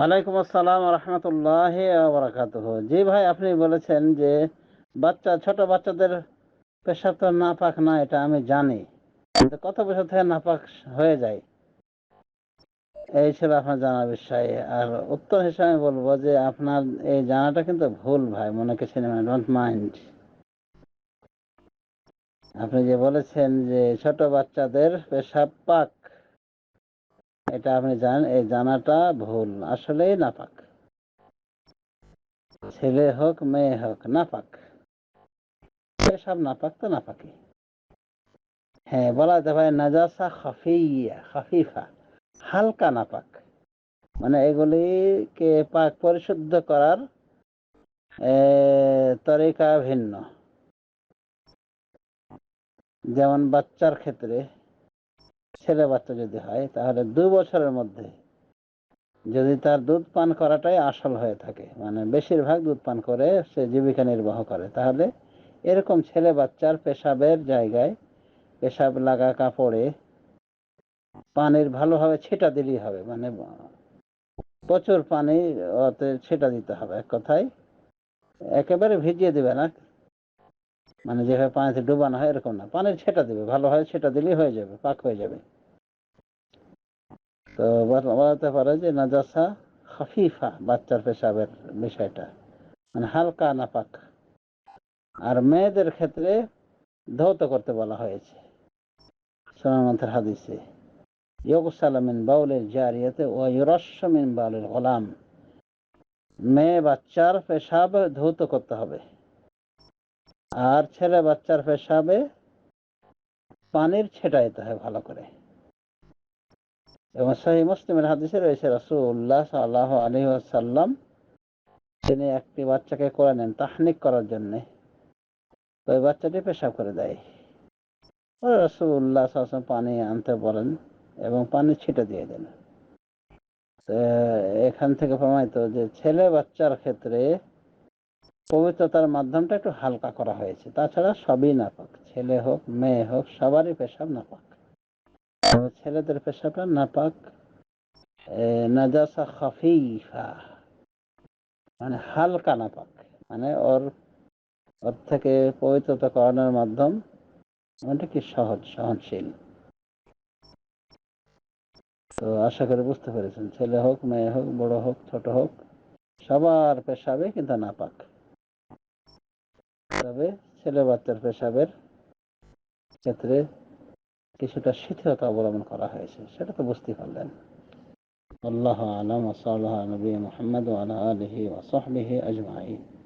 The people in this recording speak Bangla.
ওয়ালাইকুম আসসালাম রহমতুল্লাহ জি ভাই, আপনি বলেছেন যে বাচ্চা, ছোট বাচ্চাদের পেশাব তো নাপাক না, এটা আমি জানি। কত বছর থেকে নাপাক হয়ে যায়? এই ছিল আপনার জানার বিষয়। আর উত্তর হিসাবে বলব যে আপনার এই জানাটা কিন্তু ভুল ভাই, মনে কিছু নেই ডোন্ট মাইন্ড আপনি যে বলেছেন যে ছোট বাচ্চাদের পেশাব পাক এটা আপনি জানেন, এই জানাটা ভুল আসলেই নাপাক। ছেলে হোক, মেয়ে হোক, নাপাক। পেশাব নাপাক তো নাপাকি হ্যাঁ বলা যেতে পারে নাজাসা, খাফিয়া, খাফিফা, হালকা নাপাক। মানে এগুলিকে পাক পরিশুদ্ধ করার তরিকা ভিন্ন। যেমন বাচ্চার ক্ষেত্রে ছেলে বাচ্চা যদি হয়, তাহলে দু বছরের মধ্যে যদি তার দুধ পান করাটাই আসল হয়ে থাকে। মানে বেশিরভাগ দুধ পান করে সে জীবিকা নির্বাহ করে। তাহলে এরকম ছেলে বাচ্চার পেশাবের জায়গায় পেশাব লাগা কাপড়ে পানির ভালোভাবে ছেটা দিলেই হবে। মানে প্রচুর পানি ওতে ছেটা দিতে হবে। এক কথায় একেবারে ভিজিয়ে দেবে না। মানে যেভাবে পানিতে ডুবানো হয় এরকম না। পানির ছেটা দিবে। ভালোভাবে ছেটা দিলেই হয়ে যাবে, পাক হয়ে যাবে। তো বলা, বলতে পারে যে নাজাসা খাফিফা, বাচ্চার পেশাবের বিষয়টা। মানে হালকা নাপাক। আর মেয়েদের ক্ষেত্রে ধৌত করতে বলা হয়েছে। সোনামন্থের হাদিসে ইয়কুসালামিন বাউলের জারিয়াতে ও ইউরসমিন বাউলের গোলাম। মেয়ে বাচ্চার পেশাব ধৌত করতে হবে। আর ছেলে বাচ্চার পেশাবে পানির ছেটাইতে হয় ভালো করে। এবং সহি মুসলিমের হাদিসে রয়েছে, রাসূলুল্লাহ সাল্লাহ আলী সাল্লাম তিনি একটি বাচ্চাকে করে নেন তাহনিক করার জন্য। তো ওই বাচ্চাটি পেশাব করে দেয়। পরে রাসূলুল্লাহ সাল্লাম পানি আনতে বলেন এবং পানি ছিটে দিয়ে দেন। এখান থেকে প্রমাণিত যে ছেলে বাচ্চার ক্ষেত্রে পবিত্রতার মাধ্যমটা একটু হালকা করা হয়েছে। তাছাড়া সবই নাপাক। ছেলে হোক, মেয়ে হোক, সবারই পেশাব নাপাক। ছেলেদের পেশাবটা নাপাক নাজাসা খাফিফা মানে হালকা নাপাক মানে ওর ওর থেকে পবিত্রতা করানোর মাধ্যম ওটা কি সহজ সহনশীল তো আশা করি বুঝতে পেরেছেন ছেলে হোক মেয়ে হোক বড় হোক ছোট হোক সবার পেশাবে কিন্তু নাপাক তবে ছেলে বাচ্চার পেশাবের ক্ষেত্রে কিছুটা শিথিলতা অবলম্বন করা হয়েছে, সেটা তো বুঝতে পারলেন। আল্লাহ আলম ওসল নবী মোহাম্মদ আলা আলহি ওসহবিহি আজমাইন।